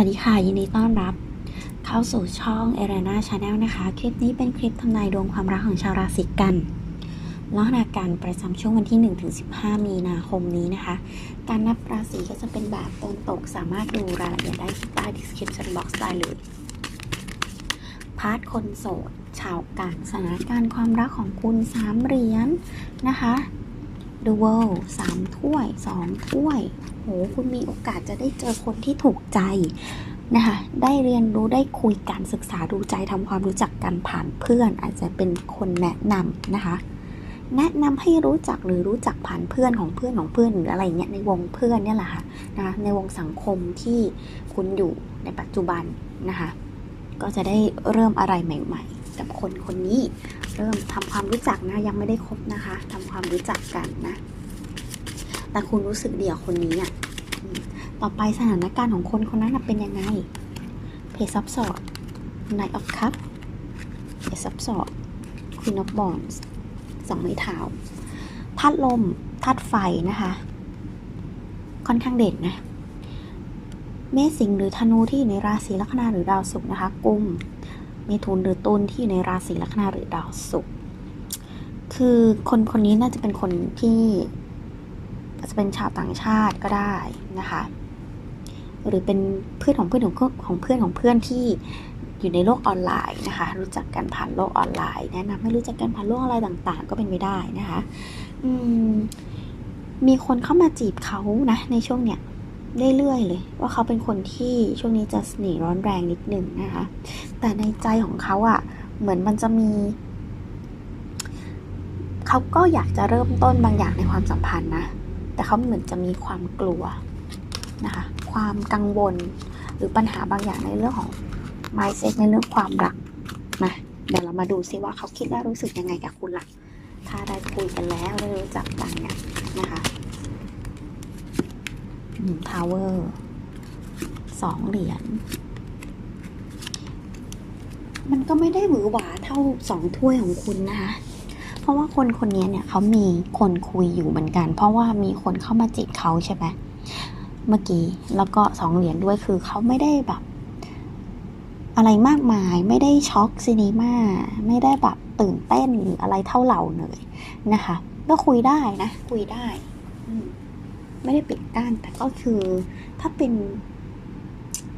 วัสดีค่ะ ยินดีต้อนรับ เข้าสู่ช่อง e r a n a Channel นะคะ คลิปนี้เป็นคลิปทำนายดวงความรักของชาวราศีกันลัคนาการประจำช่วงวันที่ 1-15 มีนาคมนี้นะคะ การนับราศีก็จะเป็นแบบตนตกสามารถดูรายละเอียดได้ที่ใต้ description box ได้เลยพาร์ทคนโสด ชาวกันสถานการณ์ความรักของคุณสามเหรียญนะคะ The World สามถ้วยสองถ้วย โห คุณมีโอกาสจะได้เจอคนที่ถูกใจนะคะ ได้เรียนรู้ได้คุยกันศึกษาดูใจทำความรู้จักกันผ่านเพื่อน อาจจะเป็นคนแนะนำนะคะ แนะนำให้รู้จักหรือรู้จักผ่านเพื่อนของเพื่อนของเพื่อนหรืออะไรเงี้ยในวงเพื่อนเนี่ยแหละค่ะนะคะในวงสังคมที่คุณอยู่ในปัจจุบันนะคะ ก็จะได้เริ่มอะไรใหม่ ๆ กับคนคนนี้ เริ่มทำความรู้จักนะยังไม่ได้คบนะคะทำความรู้จักกันนะ แต่คุณรู้สึกเดียวคนนี้อะต่อไปสถานการณ์ของคนคนนั้นเป็นยังไง เพจซับสอด Knight of Cup เพจซับสอด Queen of Wands สองไม้เท้าธาตุลมธาตุไฟนะคะ ค่อนข้างเด่นนะ เมษสิงหรือธนูที่อยู่ในราศีลัคนาหรือดาวศุกร์นะคะ กุม เมถุนหรือตุลที่อยู่ในราศีลัคนาหรือดาวศุกร์คือคนคนนี้น่าจะเป็นคนที่อาจจะเป็นชาวต่างชาติก็ได้นะคะ หรือเป็นเพื่อนของเพื่อนของของเพื่อนของเพื่อนที่อยู่ในโลกออนไลน์นะคะ รู้จักกันผ่านโลกออนไลน์ แนะนำให้รู้จักกันผ่านโลกออนไลน์ต่าง ๆ ก็เป็นไปได้นะคะอืมมีคนเข้ามาจีบเขานะในช่วงเนี้ย เรื่อยๆเลย ว่าเขาเป็นคนที่ช่วงนี้จะเสน่ห์ร้อนแรงนิดนึงนะคะ แต่ในใจของเขาอะ่ะ เหมือนมันจะมี เขาก็อยากจะเริ่มต้นบางอย่างในความสัมพันธ์นะ แต่เขาเหมือนจะมีความกลัวนะคะ ความกังวล หรือปัญหาบางอย่างในเรื่องของ mindset ในเรื่องความรักนะเดี๋ยวเรามาดูซิว่าเขาคิดและรู้สึกยังไงกับคุณล่ะ ถ้าได้คุยกันแล้วได้รู้จักกันเนี่ยนะคะ ทาวเวอร์สองเหรียญ มันก็ไม่ได้หวือหวาเท่าสองถ้วยของคุณนะคะ เพราะว่าคนคนนี้เนี่ยเขามีคนคุยอยู่เหมือนกัน เพราะว่ามีคนเข้ามาจีบเขาใช่ไหมเมื่อกี้ แล้วก็สองเหรียญด้วยคือเขาไม่ได้แบบ อะไรมากมายไม่ได้ช็อกซีนีมาไม่ได้แบบตื่นเต้นหรืออะไรเท่าเราเลยนะคะ ก็คุยได้นะ คุยได้ อืม ไม่ได้ปิดกั้นแต่ก็คือถ้าเป็น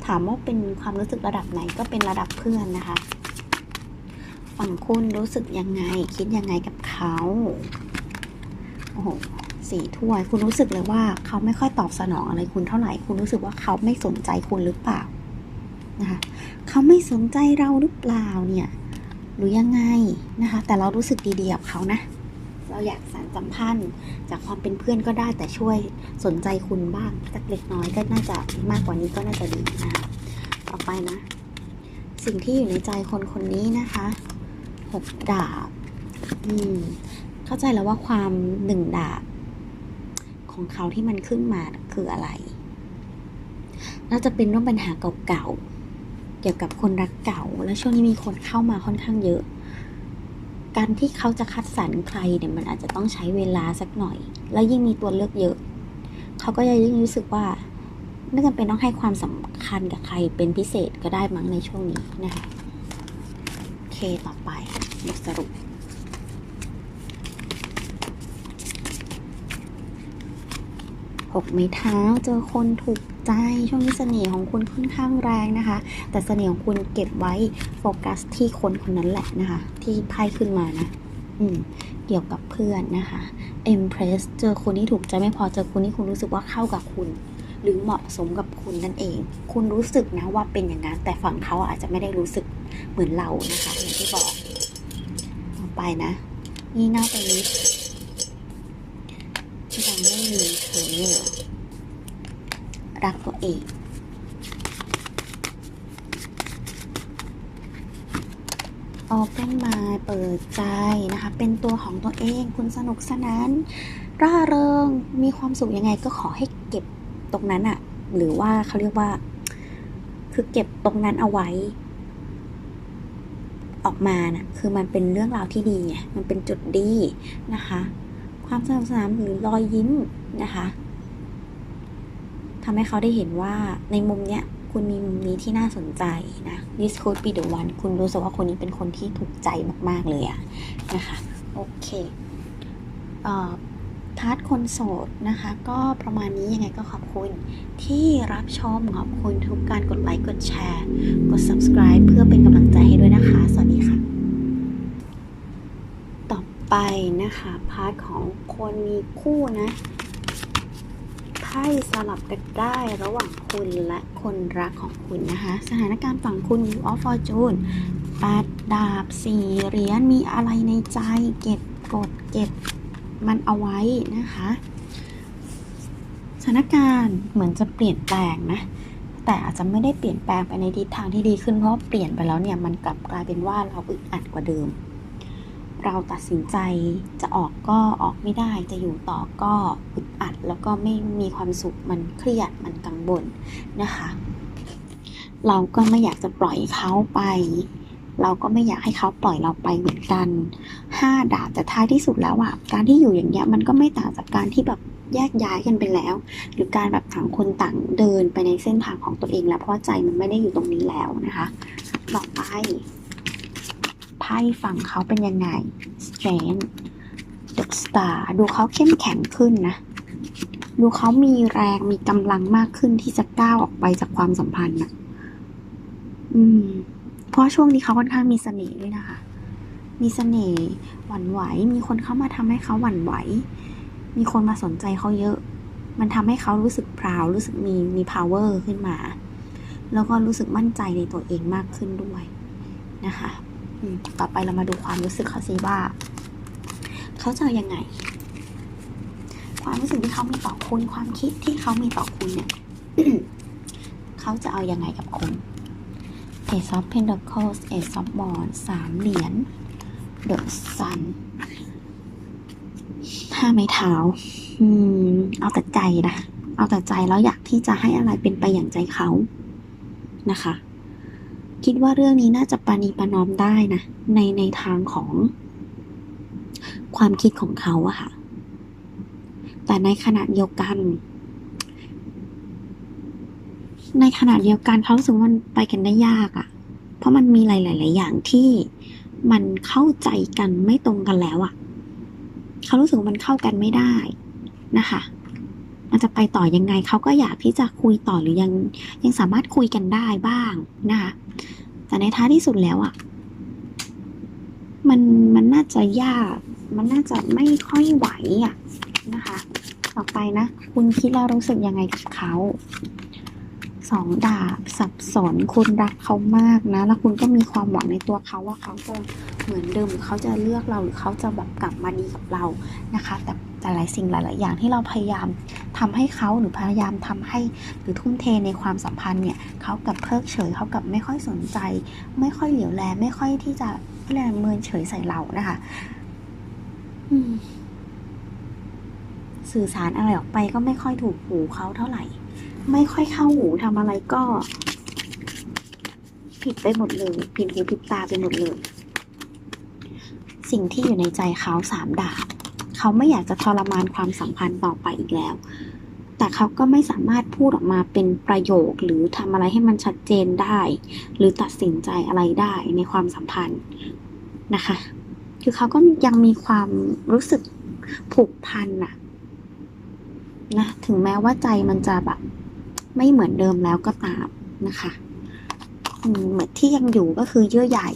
ถามว่าเป็นความรู้สึกระดับไหนก็เป็นระดับเพื่อนนะคะ ฝั่งคุณรู้สึกยังไง คิดยังไงกับเขาโอ้โหสี่ถ้วย คุณรู้สึกเลยว่าเขาไม่ค่อยตอบสนองอะไรคุณเท่าไหร่ คุณรู้สึกว่าเขาไม่สนใจคุณหรือเปล่านะคะเขาไม่สนใจเราหรือเปล่าเนี่ยหรือยังไงนะคะ แต่เรารู้สึกดีๆกับเขานะ เราอยากสานสัมพันธ์ จากความเป็นเพื่อนก็ได้แต่ช่วยสนใจคุณบ้างสักเล็กน้อยก็น่าจะมากกว่านี้ก็น่าจะดีนะคะต่อไปนะ สิ่งที่อยู่ในใจคนคนนี้นะคะหกดาบอืมเข้าใจแล้วว่าความหนึ่งดาบของเขาที่มันขึ้นมาคืออะไรน่าจะเป็นเรื่องปัญหาเก่าๆ เกี่ยวกับคนรักเก่า และช่วงนี้มีคนเข้ามาค่อนข้างเยอะ การที่เขาจะคัดสรรใครเนี่ยมันอาจจะต้องใช้เวลาสักหน่อย แล้วยิ่งมีตัวเลือกเยอะ เขาก็จะยิ่งรู้สึกว่าไม่จำเป็นต้องให้ความสำคัญกับใครเป็นพิเศษก็ได้มั้งในช่วงนี้นะคะโอเคต่อไปบทสรุปหกไม้เท้าเจอคนถูก ใจช่วงนี้เสน่ห์ของคุณค่อนข้างแรงนะคะ แต่เสน่ห์ของคุณเก็บไว้โฟกัสที่คนคนนั้นแหละนะคะ ที่ไพ่ขึ้นมานะ อืมเกี่ยวกับเพื่อนนะคะ Empress เจอคนที่ถูกใจไม่พอเจอคนที่คุณรู้สึกว่าเข้ากับคุณ หรือเหมาะสมกับคุณนั่นเอง คุณรู้สึกนะว่าเป็นอย่างนั้น แต่ฝั่งเขาอาจจะไม่ได้รู้สึกเหมือนเรานะคะอย่างที่บอกต่อไปนะ นี่หน้าไปนี้ยังไม่มีเธอ รักตัวเองออกเป็นมาเปิดใจนะคะ เป็นตัวของตัวเอง คุณสนุกสนาน ร่าเริง มีความสุขยังไงก็ขอให้เก็บตรงนั้นอะหรือว่าเขาเรียกว่า คือเก็บตรงนั้นเอาไว้ ออกมานะคือมันเป็นเรื่องราวที่ดีไงมันเป็นจุดดีนะคะ ความสนุกสนานหรือรอยยิ้มนะคะ ทำให้เขาได้เห็นว่าในมุมเนี้ยคุณมีมุมนี้ที่น่าสนใจนะ this could be the one คุณรู้สึกว่าคนนี้เป็นคนที่ถูกใจมาก ๆ เลยอะนะคะ โอเคเอ่อพาร์ทคนโสดนะคะ ก็ประมาณนี้ยังไงก็ขอบคุณที่รับชมขอบคุณทุกการกดไลค์กดแชร์ กด subscribe เพื่อเป็นกำลังใจให้ด้วยนะคะ สวัสดีค่ะ ต่อไปนะคะ พาร์ทของคนมีคู่นะ ไพ่สลับกันได้ระหว่างคุณและคนรักของคุณนะคะ สถานการณ์ฝั่งคุณ Wheel of Fortune แปดดาบสี่เหรียญมีอะไรในใจเก็บกดเก็บมันเอาไว้นะคะสถานการณ์เหมือนจะเปลี่ยนแปลงนะแต่อาจจะไม่ได้เปลี่ยนแปลงไปในทิศทางที่ดีขึ้นเพราะเปลี่ยนไปแล้วเนี่ยมันกลับกลายเป็นว่าเราอึดอัดกว่าเดิม เราตัดสินใจจะออกก็ออกไม่ได้จะอยู่ต่อก็อึดอัด แล้วก็ไม่มีความสุขมันเครียดมันกังวลนะคะ เราก็ไม่อยากจะปล่อยเขาไป เราก็ไม่อยากให้เขาปล่อยเราไปเหมือนกันห้าดาบแต่ท้ายที่สุดแล้วอะการที่อยู่อย่างเงี้ยมันก็ไม่ต่างจากการที่แบบแยกย้ายกันไปแล้ว หรือการแบบต่างคนต่างเดินไปในเส้นทางของตัวเองแล้วเพราะใจมันไม่ได้อยู่ตรงนี้แล้วนะคะต่อไป ไพ่ฝั่งเขาเป็นยังไง strength the star ดูเขาเข้มแข็งขึ้นนะ ดูเขามีแรงมีกำลังมากขึ้นที่จะก้าวออกไปจากความสัมพันธ์นะอืม เพราะช่วงนี้เขาค่อนข้างมีเสน่ห์ด้วยนะคะ มีเสน่ห์หวั่นไหว มีคนเข้ามาทำให้เขาหวั่นไหว มีคนมาสนใจเขาเยอะ มันทำให้เขารู้สึกพราวรู้สึกมีมี power ขึ้นมา แล้วก็รู้สึกมั่นใจในตัวเองมากขึ้นด้วยนะคะ ต่อไปเรามาดูความรู้สึกเขาสิว่า เขาจะเอยังไง ความรู้สึกที่เขามีต่อคุณ ความคิดที่เขามีต่อคุณเนี่ยเขาจะเอายังไงกับคุณ Ace of Pentacles Ace of Wands สามเหรียญ The Sun ห้าไม้เท้า อืม เอาแต่ใจนะ เอาแต่ใจแล้วอยากที่จะให้อะไรเป็นไปอย่างใจเขานะคะ คิดว่าเรื่องนี้น่าจะปานีประนอมได้นะในในทางของความคิดของเขาอะค่ะ แต่ในขณะเดียวกัน ในขณะเดียวกันเขาสึกว่ามันไปกันได้ยากอะเพราะมันมีหลาย ๆ อย่างที่มันเข้าใจกันไม่ตรงกันแล้วอะเขารู้สึกว่ามันเข้ากันไม่ได้นะคะ มันจะไปต่อยังไงเขาก็อยากที่จะคุยต่อหรือยังยังสามารถคุยกันได้บ้างนะคะแต่ในท้ายที่สุดแล้วอะ่ะ มันมันน่าจะยาก มันน่าจะไม่ค่อยไหวอะ่ะนะคะ ต่อไปนะ คุณคิดแล้วรู้สึกยังไงกับเขาสองดาบสับสนคุณรักเขามากนะ แล้วคุณก็มีความหวังในตัวเขาว่าเขาจะเหมือนเดิมหรือเขาจะเลือกเราหรือเขาจะแบบกลับมาดีกับเรานะคะ แต่แต่หลายสิ่งหลาย ๆ อย่างที่เราพยายาม ทำให้เขาหรือพยายามทำให้หรือทุ่มเทในความสัมพันธ์เนี่ยเขากับเพิกเฉยเขากับไม่ค่อยสนใจ ไม่ค่อยเหลียวแลไม่ค่อยที่จะแลเมินเฉยใส่เรานะคะสื่อสารอะไรออกไปก็ไม่ค่อยถูกหูเขาเท่าไหร่ ไม่ค่อยเข้าหูทำอะไรก็ ผิดไปหมดเลย ผิดหูผิดตาไปหมดเลย สิ่งที่อยู่ในใจเขาสามดาบ เขาไม่อยากจะทรมานความสัมพันธ์ต่อไปอีกแล้ว แต่เขาก็ไม่สามารถพูดออกมาเป็นประโยคหรือทำอะไรให้มันชัดเจนได้ หรือตัดสินใจอะไรได้ในความสัมพันธ์นะคะ คือเขาก็ยังมีความรู้สึกผูกพันอะนะถึงแม้ว่าใจมันจะแบบไม่เหมือนเดิมแล้วก็ตามนะคะเหมือนที่ยังอยู่ก็คือเยื่อใหญ่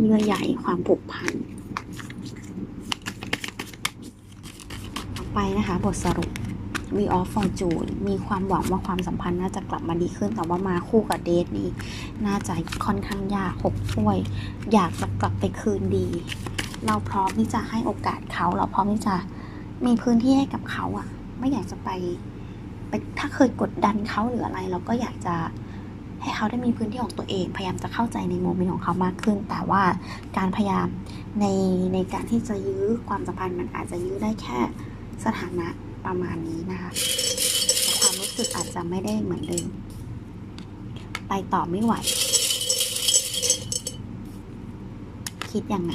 เยื่อใหญ่ความผูกพัน ต่อไป นะคะ บทสรุป We of Fortune มีความหวังว่าความสัมพันธ์น่าจะกลับมาดีขึ้น แต่ว่ามาคู่กับเดทนี้ น่าจะค่อนข้างยากหกถ้วย อยากจะกลับไปคืนดี เราพร้อมที่จะให้โอกาสเขา เราพร้อมที่จะมีพื้นที่ให้กับเขาอะไม่อยากจะไปไปถ้าเคยกดดันเขาหรืออะไร เราก็อยากจะให้เขาได้มีพื้นที่ของตัวเอง พยายามจะเข้าใจในโมเมนต์ของเขามากขึ้น แต่ว่าการพยายามในในการที่จะยื้อความสัมพันธ์มันอาจจะยื้อได้แค่ สถานะประมาณนี้นะคะแต่ความรู้สึกอาจจะไม่ได้เหมือนเดิม ไปต่อไม่ไหว คิดยังไง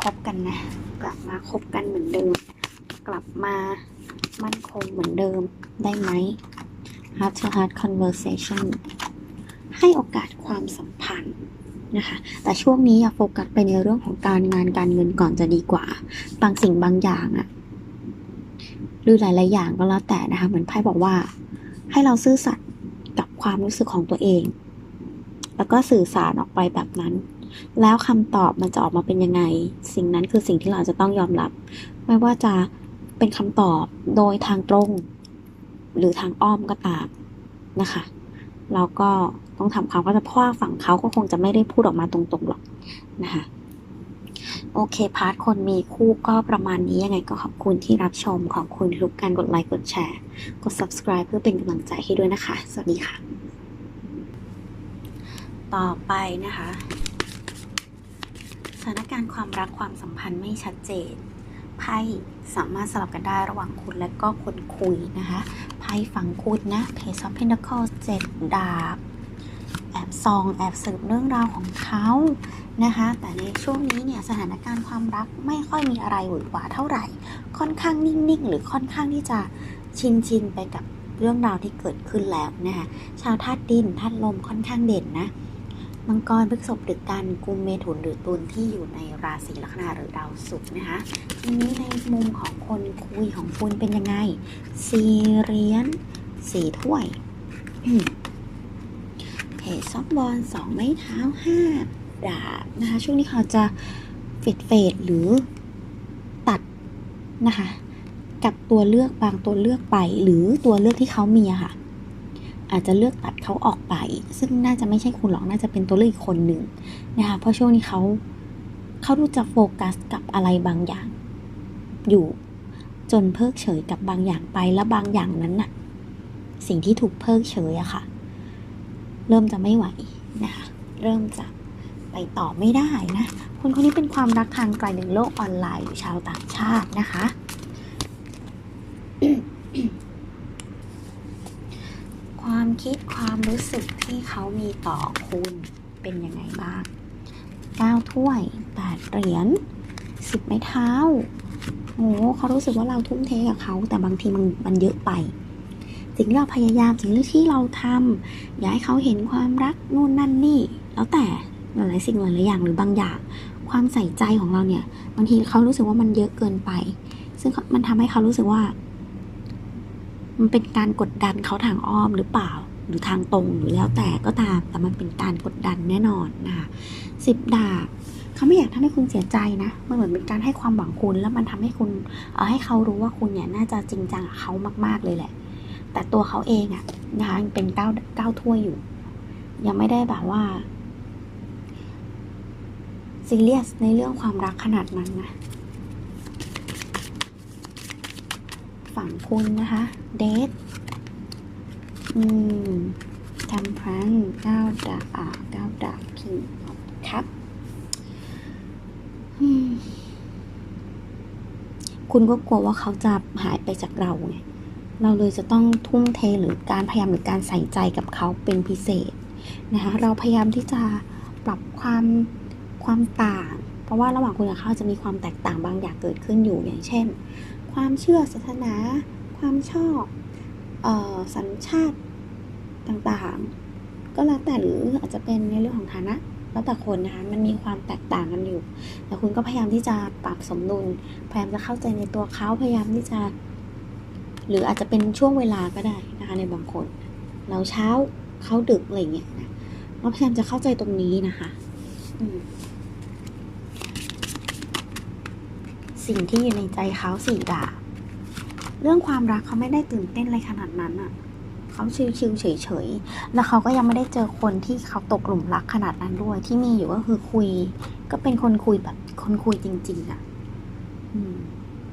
คบกันนะ กลับมาคบกันเหมือนเดิม กลับมามั่นคงเหมือนเดิมได้ไหม heart to heart conversation ให้โอกาสความสัมพันธ์ นะคะ แต่ช่วงนี้อย่าโฟกัสไปในเรื่องของการงานการเงินก่อนจะดีกว่า บางสิ่งบางอย่างอะหรือหลายๆอย่างก็แล้วแต่นะคะ เหมือนไพ่บอกว่า ให้เราซื่อสัตย์กับความรู้สึกของตัวเอง แล้วก็สื่อสารออกไปแบบนั้น แล้วคำตอบมันจะออกมาเป็นยังไง สิ่งนั้นคือสิ่งที่เราจะต้องยอมรับ ไม่ว่าจะเป็นคำตอบโดยทางตรง หรือทางอ้อมก็ตามนะคะเราก็ ต้องทำความเข้าใจเพราะว่าฝั่งเขาก็คงจะไม่ได้พูดออกมาตรงๆหรอกนะคะโอเค พาร์ทคนมีคู่ก็ประมาณนี้ยังไงก็ขอบคุณที่รับชม ขอบคุณทุกการกดไลค์กดแชร์ กด subscribe เพื่อเป็นกำลังใจให้ด้วยนะคะ สวัสดีค่ะ ต่อไปนะคะ สถานการณ์ความรักความสัมพันธ์ไม่ชัดเจนไพ่สามารถสลับกันได้ระหว่างคุณและก็คนคุยนะคะไพ่ฝั่งคุณนะ Page of Pentacles เจ็ดดาบ อบซองแอบสืบเรื่องราวของเขานะคะ แต่ในช่วงนี้เนี่ยสถานการณ์ความรักไม่ค่อยมีอะไรหวือหวาเท่าไหร่ ค่อนข้างนิ่งๆ หรือค่อนข้างที่จะชินชินๆไปกับเรื่องราวที่เกิดขึ้นแล้วนะคะ ชาวธาตุดินธาตุลมค่อนข้างเด่นนะ มังกรพฤษภหรือกันกุมเมถุนหรือตุลที่อยู่ในราศีลัคนาหรือดาวศุกร์นะคะ ทีนี้ในมุมของคนคุยของคุณเป็นยังไง สี่เหรียญสีถ้วย เพจซอฟบอลสองไม้เท้าห้าดาบนะคะ ช่วงนี้เขาจะเฟดเฟดหรือตัดนะคะ กับตัวเลือกบางตัวเลือกไป หรือตัวเลือกที่เขามีอะค่ะ อาจจะเลือกตัดเขาออกไป ซึ่งน่าจะไม่ใช่คุณหรอกน่าจะเป็นตัวเลือกอีกคนหนึ่งนะคะเพราะช่วงนี้เขาเขาดูจะโฟกัสกับอะไรบางอย่าง อยู่จนเพิกเฉยกับบางอย่างไปแล้วบางอย่างนั้นน่ะ สิ่งที่ถูกเพิกเฉยอะค่ะ เริ่มจะไม่ไหวนะคะเริ่มจะไปต่อไม่ได้นะคนคนนี้เป็นความรักทางไกลหนึ่งโลกออนไลน์หรือชาวต่างชาตินะคะความคิดความรู้สึกที่เขามีต่อคุณเป็นยังไงบ้างเก้าถ้วยแปดเหรียญสิบไม้เท้าโอ้เขารู้สึกว่าเราทุ่มเทกับเขาแต่บางทีมันมันเยอะไป สิ่งที่เราพยายามสิ่งที่เราทำอยากให้เขาเห็นความรักนู่นนั่นนี่ แล้วแต่หลายสิ่งหลายอย่างหรือบางอย่าง ความใส่ใจของเราเนี่ยบางทีเขารู้สึกว่ามันเยอะเกินไป ซึ่งมันทำให้เขารู้สึกว่า มันเป็นการกดดันเขาทางอ้อมหรือเปล่า หรือทางตรงหรือแล้วแต่ก็ตาม แต่มันเป็นการกดดันแน่นอนนะคะสิบดาบเขาไม่อยากทำให้คุณเสียใจนะ มันเหมือนเป็นการให้ความหวังคุณ แล้วมันทำให้คุณ เออให้เขารู้ว่าคุณเนี่ยน่าจะจริงจังกับเขามาก ๆ เลยแหละ แต่ตัวเขาเองอะนะคะยังเป็นเก้าเก้าถ้วยอยู่ ยังไม่ได้แบบว่าซีเรียสในเรื่องความรักขนาดนั้นนะฝั่งคุณนะคะเดทอืมทำพรันเก้าดาบอ่าเก้าดาบคิงครับคุณก็กลัวว่าเขาจะหายไปจากเราไง เราเลยจะต้องทุ่มเทหรือการพยายามหรือการใส่ใจกับเขาเป็นพิเศษนะคะเราพยายามที่จะปรับความความต่าง เพราะว่าระหว่างคุณกับเขาจะมีความแตกต่างบางอย่างเกิดขึ้นอยู่อย่างเช่น ความเชื่อศาสนา ความชอบออสัญชาติต่างๆ ก็แล้วแต่หรืออาจจะเป็นในเรื่องของฐานะแล้วแต่คนนะคะมันมีความแตกต่างกันอยู่ แต่คุณก็พยายามที่จะปรับสมดุล พยายามจะเข้าใจในตัวเขาพยายามที่จะ หรืออาจจะเป็นช่วงเวลาก็ได้นะคะในบางคน เราเช้าเขาดึกอะไรเงี้ยนะเราพยายามจะเข้าใจตรงนี้นะคะสิ่งที่อยู่ในใจเขาสี่ดาบเรื่องความรักเขาไม่ได้ตื่นเต้นอะไรขนาดนั้นอะเขาชิวๆเฉยๆ แล้วเขาก็ยังไม่ได้เจอคนที่เขาตกหลุมรักขนาดนั้นด้วย ที่มีอยู่ก็คือคุย ก็เป็นคนคุยแบบคนคุยจริง ๆอะ อืม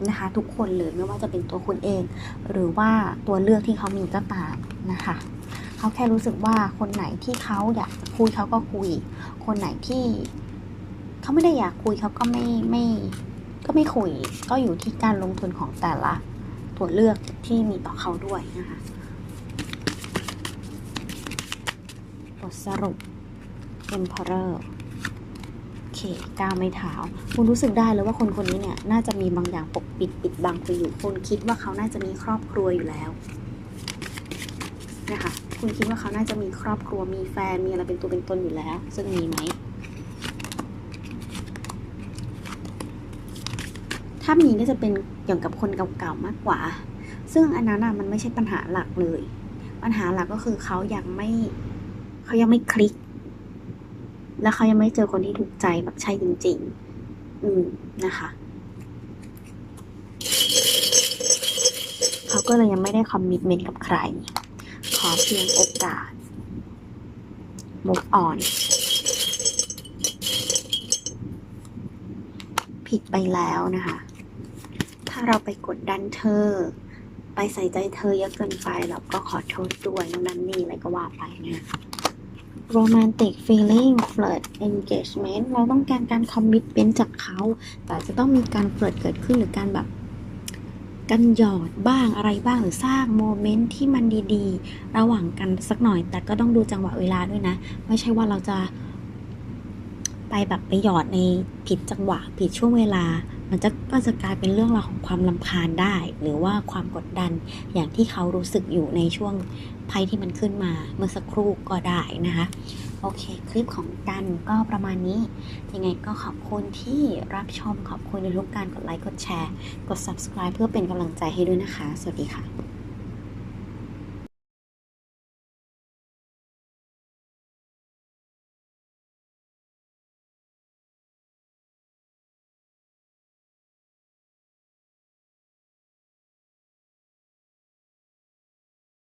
นะคะ ทุกคนเลยไม่ว่าจะเป็นตัวคุณเอง หรือว่าตัวเลือกที่เขามีก็ตามนะคะเขาแค่รู้สึกว่าคนไหนที่เขาอยากคุยเขาก็คุย คนไหนที่เขาไม่ได้อยากคุยเขาก็ไม่ไม่ก็ไม่คุย ก็อยู่ที่การลงทุนของแต่ละตัวเลือกที่มีต่อเขาด้วยนะคะบทสรุป Emperor โอ เคก้าวไม่เท้า คุณรู้สึกได้เลยว่าคนคนนี้เนี่ยน่าจะมีบางอย่างปกปิดปิดบังไปอยู่ คุณคิดว่าเขาน่าจะมีครอบครัวอยู่แล้วนะคะ คุณคิดว่าเขาน่าจะมีครอบครัว มีแฟน มีอะไรเป็นตัวเป็นตนอยู่แล้ว ซึ่งมีไหม ถ้ามีก็จะเป็นเกี่ยวกับคนเก่าๆมากกว่า ซึ่งอันนั้นมันไม่ใช่ปัญหาหลักเลย ปัญหาหลักก็คือเขายังไม่ เขายังไม่คลิก แล้วเขายังไม่เจอคนที่ถูกใจแบบใช่จริง ๆ อืมนะคะเขาก็เลยยังไม่ได้คอมมิ t เมนต์กับใคร ขอเพียงโอกาส move on ผิดไปแล้วนะคะ ถ้าเราไปกดดันเธอ ไปใส่ใจเธอเยอะเกินไปเราก็ขอโทษด้วยนั่นนี่อะไรก็ว่าไปนะ romantic feeling flirt engagement เราต้องการการ commitment จากเขา แต่จะต้องมีการเฟลิร์ตเกิดขึ้นหรือการแบบกันหยอดบ้างอะไรบ้างหรือสร้างโมเมนต์ที่มันดีๆ ระหว่างกันสักหน่อย แต่ก็ต้องดูจังหวะเวลาด้วยนะ ไม่ใช่ว่าเราจะไปแบบไปหยอดในผิดจังหวะผิดช่วงเวลา มันจะก็จะกลายเป็นเรื่องราวของความลำคาญได้ หรือว่าความกดดันอย่างที่เขารู้สึกอยู่ในช่วงไพ่ที่มันขึ้นมาเมื่อสักครู่ก็ได้นะคะ โอเค คลิปของกันก็ประมาณนี้ ยังไงก็ขอบคุณที่รับชมขอบคุณในทุกการกดไลค์กดแชร์ กด subscribe เพื่อเป็นกำลังใจให้ด้วยนะคะ สวัสดีค่ะ